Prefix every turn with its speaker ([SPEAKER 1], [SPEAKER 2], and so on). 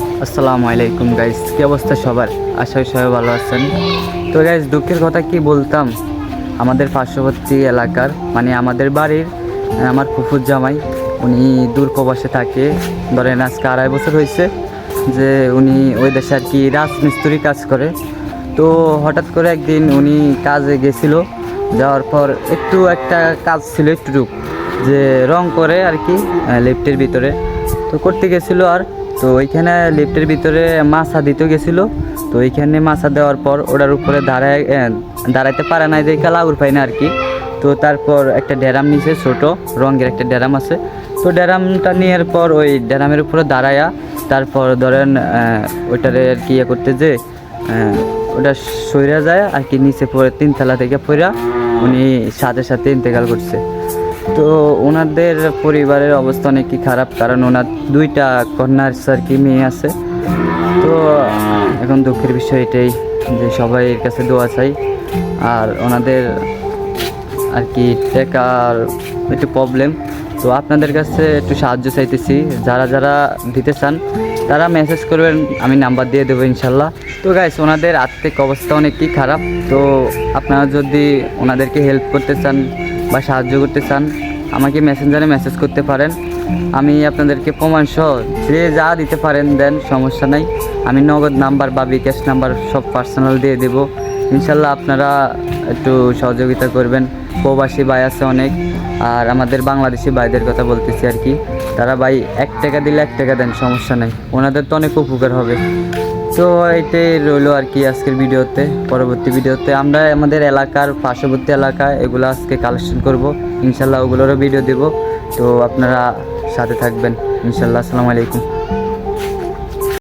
[SPEAKER 1] আসসালামু আলাইকুম গাইস কি অবস্থা সবার? আশা সবাই ভালো আছেন। তো গাইস দুঃখের কথা কি বলতাম? আমাদের পার্শ্ববর্তী এলাকার মানে আমাদের বাড়ির আমার ফুফুর জামাই, উনি দূর প্রবাসে থাকে। ধরেন, আজকে আড়াই বছর হয়েছে যে উনি ওই দেশে আর কি রাজমিস্ত্রি কাজ করে। তো, হঠাৎ করে একদিন উনি কাজে গেছিল। যাওয়ার পর একটু একটা কাজ ছিল একটু যে রং করে আর কি লিফটের ভিতরে। তো, করতে গেছিল আর তো ওইখানে লিফটের ভিতরে মাছা দিতে গেছিল। তো ওইখানে মাছা দেওয়ার পর ওটার উপরে দাঁড়ায় দাঁড়াইতে পারে না দেখে লাগুর পাই না আর কি তো তারপর একটা ড্যারাম নিছে, ছোট রঙের একটা ড্যারাম আছে। তো ড্যারামটা নেওয়ার পর ওই ড্যারামের উপরে দাঁড়ায়া, তারপর ধরেন ওইটারে আর কি ইয়ে করতে যে ওটা সইরা যায় আর কি নিচে পড়ে তিনতলা থেকে পড়া উনি সাথে সাথে ইন্তেকাল করছে। তো ওনাদের পরিবারের অবস্থা অনেকই খারাপ, কারণ ওনার দুইটা কন্যার আর কি মেয়ে আছে। তো এখন দুঃখের বিষয় এটাই যে সবাই এর কাছে দোয়া চাই। আর ওনাদের আর কি টাকার একটু প্রবলেম তো আপনাদের কাছে একটু সাহায্য চাইতেছি, যারা যারা দিতে চান, তারা মেসেজ করবেন, আমি নাম্বার দিয়ে দেবো ইনশাল্লাহ। তো গাইস ওনাদের আর্থিক অবস্থা অনেকই খারাপ। তো আপনারা যদি ওনাদেরকে হেল্প করতে চান বা সাহায্য করতে চান, আমাকে মেসেঞ্জারে মেসেজ করতে পারেন। আমি আপনাদেরকে প্রমাণ সহ যে যা দিতে পারেন দেন, সমস্যা নাই। আমি নগদ নাম্বার বা বিকাশ নাম্বার সব পার্সোনাল দিয়ে দেবো। ইনশাল্লাহ আপনারা একটু সহযোগিতা করবেন। প্রবাসী ভাই আছে অনেক, আর আমাদের বাংলাদেশি ভাইদের কথা বলতেছি আর কি। তারা ভাই, এক টাকা দিলে এক টাকা দেন, সমস্যা নাই। ওনাদের তো অনেক উপকার হবে। তো এটাই রইল আর কি আজকের ভিডিওতে, পরবর্তী ভিডিওতে। আমরা আমাদের এলাকার পার্শ্ববর্তী এলাকা, এগুলো আজকে কালেকশন করব। ইনশাল্লাহ ওগুলোরও ভিডিও দেব। তো আপনারা সাথে থাকবেন। ইনশাল্লাহ, আসসালামু আলাইকুম।